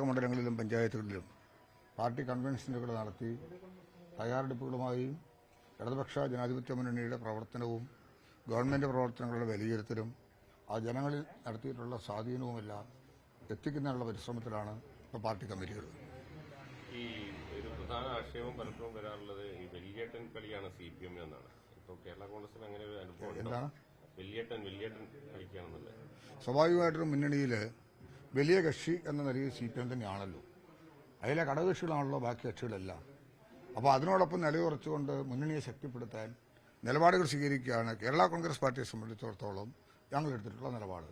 മണ്ഡലങ്ങളിലും പഞ്ചായത്തുകളിലും പാർട്ടി കൺവെൻഷനുകൾ നടത്തി തയ്യാറെടുപ്പുകളുമായും ഇടതുപക്ഷ ജനാധിപത്യ മുന്നണിയുടെ പ്രവർത്തനവും ഗവൺമെന്റ് പ്രവർത്തനങ്ങളുടെ വിലയിരുത്തലും ആ ജനങ്ങളിൽ നടത്തിയിട്ടുള്ള സ്വാധീനവുമെല്ലാം എത്തിക്കുന്നതിനുള്ള പരിശ്രമത്തിലാണ് ഇപ്പോൾ പാർട്ടി കമ്മിറ്റികൾ. ഈ ഒരു പ്രധാന ആക്ഷേപം പലപ്പോഴും വരാറുള്ളത് ഈ വെല്ലിയേട്ടൻ കളിയാണ് സി പി എം എന്നാണ്. ഇപ്പോൾ കേരള കോൺഗ്രസിന് അങ്ങനെ ഒരു അനുഭവം? എന്താണ്? വെല്ലിയേട്ടൻ വെല്ലിയേട്ടൻ കളിക്കുകയാണെന്നുള്ളത് സ്വാഭാവികമായിട്ടും മുന്നണിയിൽ വലിയ കക്ഷി എന്ന നിലയിൽ സി പി എം തന്നെയാണല്ലോ. അതിലെ ഘടകകക്ഷികളാണല്ലോ ബാക്കി കക്ഷികളെല്ലാം. അപ്പോൾ അതിനോടൊപ്പം നിലയുറച്ചുകൊണ്ട് മുന്നണിയെ ശക്തിപ്പെടുത്താൻ നിലപാടുകൾ സ്വീകരിക്കുകയാണ് കേരള കോൺഗ്രസ് പാർട്ടിയെ സംബന്ധിച്ചിടത്തോളം ഞങ്ങൾ എടുത്തിട്ടുള്ള നിലപാട്.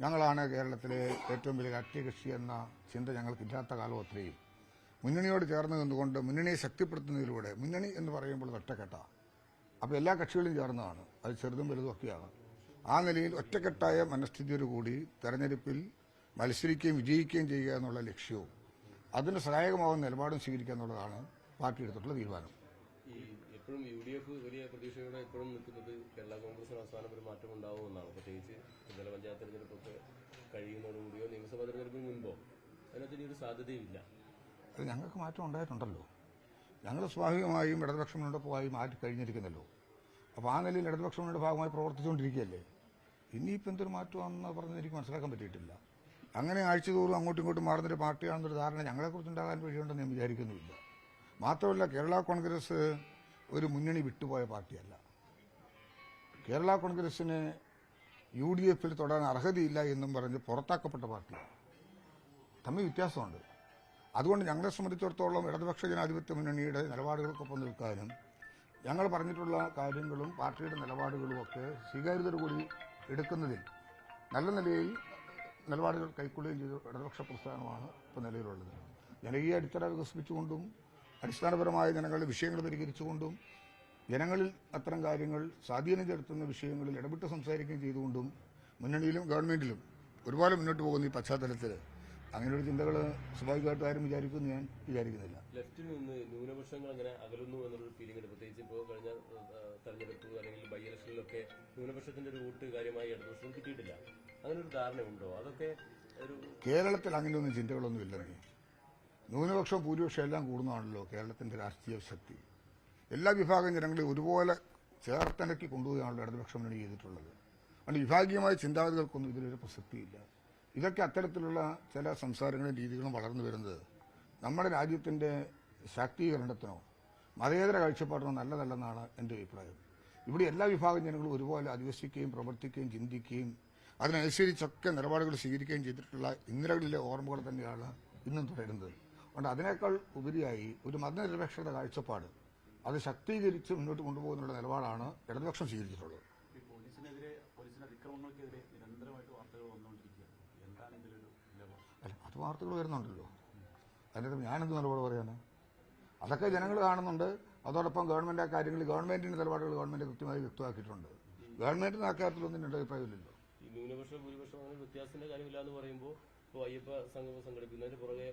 ഞങ്ങളാണ് കേരളത്തിലെ ഏറ്റവും വലിയ രാഷ്ട്രീയ കക്ഷി എന്ന ചിന്ത ഞങ്ങൾക്കില്ലാത്ത കാലം അത്രയും. മുന്നണിയോട് ചേർന്ന് നിന്നുകൊണ്ട് മുന്നണിയെ ശക്തിപ്പെടുത്തുന്നതിലൂടെ മുന്നണി എന്ന് പറയുമ്പോൾ ഒറ്റക്കെട്ട. അപ്പോൾ എല്ലാ കക്ഷികളും ചേർന്നതാണ്. അത് ചെറുതും വലുതും ഒക്കെയാണ്. ആ നിലയിൽ ഒറ്റക്കെട്ടായ മനസ്ഥിതിയോടുകൂടി തെരഞ്ഞെടുപ്പിൽ മത്സരിക്കുകയും വിജയിക്കുകയും ചെയ്യുക എന്നുള്ള ലക്ഷ്യവും അതിന് സഹായകമാവുന്ന നിലപാടും സ്വീകരിക്കുക എന്നുള്ളതാണ് പാർട്ടി എടുത്തിട്ടുള്ള തീരുമാനം. ഈ എപ്പോഴും യു ഡി എഫ് വലിയ പ്രതീക്ഷയോടെ എപ്പോഴും നിൽക്കുന്നത് കേരള കോൺഗ്രസിന് അവസാനം ഒരു മാറ്റം ഉണ്ടാവുമെന്നാണ് പ്രത്യേകിച്ച് ജില്ലാ പഞ്ചായത്ത് തെരഞ്ഞെടുപ്പൊക്കെ കഴിയുന്നതോടുകൂടിയോ നിയമസഭാ തെരഞ്ഞെടുപ്പിന് മുൻപോ? അതിനകത്ത് ഒരു സാധ്യതയില്ല അത് ഞങ്ങൾക്ക് മാറ്റം ഉണ്ടായിട്ടുണ്ടല്ലോ. ഞങ്ങൾ സ്വാഭാവികമായും ഇടതുപക്ഷ മുന്നോട്ടൊപ്പമായി മാറ്റി കഴിഞ്ഞിരിക്കുന്നല്ലോ. അപ്പോൾ ആ നിലയിൽ ഇടതുപക്ഷങ്ങളുടെ മുന്നോട്ട് ഭാഗമായി പ്രവർത്തിച്ചുകൊണ്ടിരിക്കുകയല്ലേ? ഇനിയിപ്പോൾ എന്തൊരു മാറ്റമാണെന്ന് പറഞ്ഞ് എനിക്ക് മനസ്സിലാക്കാൻ പറ്റിയിട്ടില്ല. അങ്ങനെ ആഴ്ചതോറും അങ്ങോട്ടും ഇങ്ങോട്ടും മാറുന്നൊരു പാർട്ടിയാണെന്നൊരു ധാരണ ഞങ്ങളെക്കുറിച്ച് ഉണ്ടാകാൻ വഴിയുണ്ടെന്ന് ഞാൻ വിചാരിക്കുന്നുമില്ല. മാത്രമല്ല കേരള കോൺഗ്രസ് ഒരു മുന്നണി വിട്ടുപോയ പാർട്ടിയല്ല. കേരള കോൺഗ്രസിന് യു ഡി എഫിൽ തൊടാൻ അർഹതയില്ല എന്നും പറഞ്ഞ് പുറത്താക്കപ്പെട്ട പാർട്ടിയാണ്. തമ്മിൽ വ്യത്യാസമുണ്ട്. അതുകൊണ്ട് ഞങ്ങളെ സംബന്ധിച്ചിടത്തോളം ഇടതുപക്ഷ ജനാധിപത്യ മുന്നണിയുടെ നിലപാടുകൾക്കൊപ്പം നിൽക്കാനും ഞങ്ങൾ പറഞ്ഞിട്ടുള്ള കാര്യങ്ങളും പാർട്ടിയുടെ നിലപാടുകളും ഒക്കെ സ്വീകാര്യതയോടുകൂടി എടുക്കുന്നതിൽ നല്ല നിലയിൽ നിലപാടുകൾ കൈക്കൊള്ളുകയും ചെയ്ത ഇടതുപക്ഷ പ്രസ്ഥാനമാണ് ഇപ്പോൾ നിലവിലുള്ളത്. ജനകീയ അടിത്തറ വികസിപ്പിച്ചുകൊണ്ടും അടിസ്ഥാനപരമായ ജനങ്ങളുടെ വിഷയങ്ങൾ പരിഹരിച്ചുകൊണ്ടും ജനങ്ങളിൽ അത്തരം കാര്യങ്ങൾ സ്വാധീനം ചെലുത്തുന്ന വിഷയങ്ങളിൽ ഇടപെട്ട് സംസാരിക്കുകയും ചെയ്തുകൊണ്ടും മുന്നണിയിലും ഗവൺമെന്റിലും ഒരുപാട് മുന്നോട്ട് പോകുന്ന ഈ പശ്ചാത്തലത്തിൽ അങ്ങനെയൊരു ചിന്തകൾ സ്വാഭാവികമായിട്ടും ആരും വിചാരിക്കുമെന്ന് ഞാൻ വിചാരിക്കുന്നില്ല. ലെഫ്റ്റിൽ നിന്ന് ന്യൂനപക്ഷങ്ങൾ അങ്ങനെ അകലുന്നു എന്നുള്ളൊരു ഫീലിംഗ് ഉണ്ട്. പ്രത്യേകിച്ച് ഇപ്പോൾ കഴിഞ്ഞ തെരഞ്ഞെടുപ്പ് അല്ലെങ്കിൽ ബൈ ഇലക്ഷനിലൊക്കെ ന്യൂനപക്ഷത്തിന്റെ ഒരു വോട്ട് കാര്യമായി ഇടതുപക്ഷം കിട്ടിയിട്ടില്ല. അങ്ങനെ ഒരു ധാരണയുണ്ടോ? അതൊക്കെ ഒരു കേരളത്തിൽ അങ്ങനെയൊന്നും ചിന്തകളൊന്നും ഇല്ലെങ്കിൽ ന്യൂനപക്ഷം ഭൂരിപക്ഷം എല്ലാം കൂടുന്നതാണല്ലോ കേരളത്തിന്റെ രാഷ്ട്രീയ ശക്തി. എല്ലാ വിഭാഗം ജനങ്ങളെയും ഒരുപോലെ ചേർത്തിണക്കി കൊണ്ടുപോയാണല്ലോ ഇടതുപക്ഷം മുന്നണി ചെയ്തിട്ടുള്ളത്. അതുകൊണ്ട് വിഭാഗീയമായ ചിന്താഗതികൾക്കൊന്നും ഇതിലൊരു പ്രസക്തിയില്ല. ഇതൊക്കെ അത്തരത്തിലുള്ള ചില സംസാരങ്ങളും രീതികളും വളർന്നു വരുന്നത് നമ്മുടെ രാജ്യത്തിന്റെ ശാക്തീകരണത്തിനോ മതേതര കാഴ്ചപ്പാടിനോ നല്ലതല്ലെന്നാണ് എന്റെ അഭിപ്രായം. ഇവിടെ എല്ലാ വിഭാഗം ജനങ്ങളും ഒരുപോലെ അധിവസിക്കുകയും പ്രവർത്തിക്കുകയും ചിന്തിക്കുകയും അതിനനുസരിച്ചൊക്കെ നിലപാടുകൾ സ്വീകരിക്കുകയും ചെയ്തിട്ടുള്ള ഇന്ദിരകളിലെ ഓർമ്മകൾ തന്നെയാണ് ഇന്നും തുടരുന്നത്. അതുകൊണ്ട് അതിനേക്കാൾ ഉപരിയായി ഒരു മതനിരപേക്ഷത കാഴ്ചപ്പാട് അത് ശക്തീകരിച്ച് മുന്നോട്ട് കൊണ്ടുപോകുന്നുള്ള നിലപാടാണ് ഇടതുപക്ഷം സ്വീകരിച്ചിട്ടുള്ളത്. അല്ല അത് വാർത്തകൾ വരുന്നുണ്ടല്ലോ. അതിനകത്ത് ഞാനെന്ത് നിലപാട് പറയാനാ? അതൊക്കെ ജനങ്ങൾ കാണുന്നുണ്ട്. അതോടൊപ്പം ഗവൺമെന്റ് ആ കാര്യങ്ങളിൽ ഗവൺമെന്റിന്റെ നിലപാടുകൾ ഗവൺമെന്റ് കൃത്യമായി വ്യക്തമാക്കിയിട്ടുണ്ട്. ഗവൺമെന്റിന് ആ കാര്യത്തിലൊന്നും എന്റെ അഭിപ്രായമില്ലല്ലോ ന്യൂനപക്ഷം ഭൂരിപക്ഷം വ്യത്യാസത്തിന്റെ കാര്യമില്ല എന്ന് പറയുമ്പോൾ ഇപ്പോൾ അയ്യപ്പ സംഘം സംഘടിപ്പിക്കുന്നതിന് പുറകെ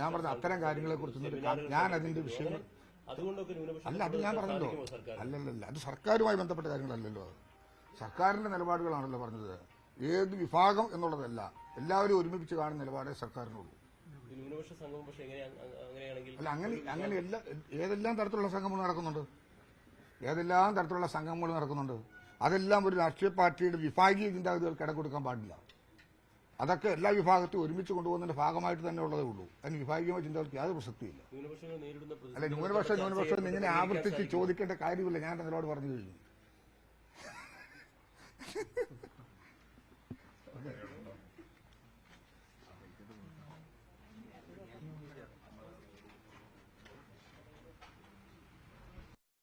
ഞാൻ പറഞ്ഞ അത്തരം കാര്യങ്ങളെ കുറിച്ച് ഞാൻ അതിന്റെ വിഷയം അതുകൊണ്ടൊക്കെ ന്യൂനപക്ഷം അല്ല അത് ഞാൻ പറഞ്ഞല്ലോ അല്ലല്ല അത് സർക്കാരുമായി ബന്ധപ്പെട്ട കാര്യങ്ങളല്ലല്ലോ സർക്കാരിന്റെ നിലപാടുകളാണല്ലോ പറഞ്ഞത്. ഏത് വിഭാഗം എന്നുള്ളതല്ല. എല്ലാവരും ഒരുമിപ്പിച്ച് കാണുന്ന നിലപാടേ സർക്കാരിനുള്ളൂ. ന്യൂനപക്ഷ സംഘം പക്ഷെ അങ്ങനെയാണെങ്കിൽ അല്ല അങ്ങനെ അങ്ങനെ എല്ലാ ഏതെല്ലാം തരത്തിലുള്ള സംഗമങ്ങൾ നടക്കുന്നുണ്ട്? ഏതെല്ലാം തരത്തിലുള്ള സംഗമങ്ങൾ നടക്കുന്നുണ്ട്? അതെല്ലാം ഒരു രാഷ്ട്രീയ പാർട്ടിയുടെ വിഭാഗീയ ചിന്താഗതികൾക്ക് ഇടം കൊടുക്കാൻ പാടില്ല. അതൊക്കെ എല്ലാ വിഭാഗത്തെയും ഒരുമിച്ച് കൊണ്ടുപോകുന്നതിന്റെ ഭാഗമായിട്ട് തന്നെ ഉള്ളതേ ഉള്ളൂ. അതിന് വിഭാഗീയമായ ചിന്തകൾക്ക് യാതൊരു പ്രസക്തിയില്ല. അല്ലെ ന്യൂനപക്ഷം ന്യൂനപക്ഷം ചെയ്യപ്പെട്ട് ഇങ്ങനെ ആവർത്തിച്ച് ചോദിക്കേണ്ട കാര്യമില്ല. ഞാൻ നിങ്ങളോട് പറഞ്ഞു കഴിഞ്ഞു.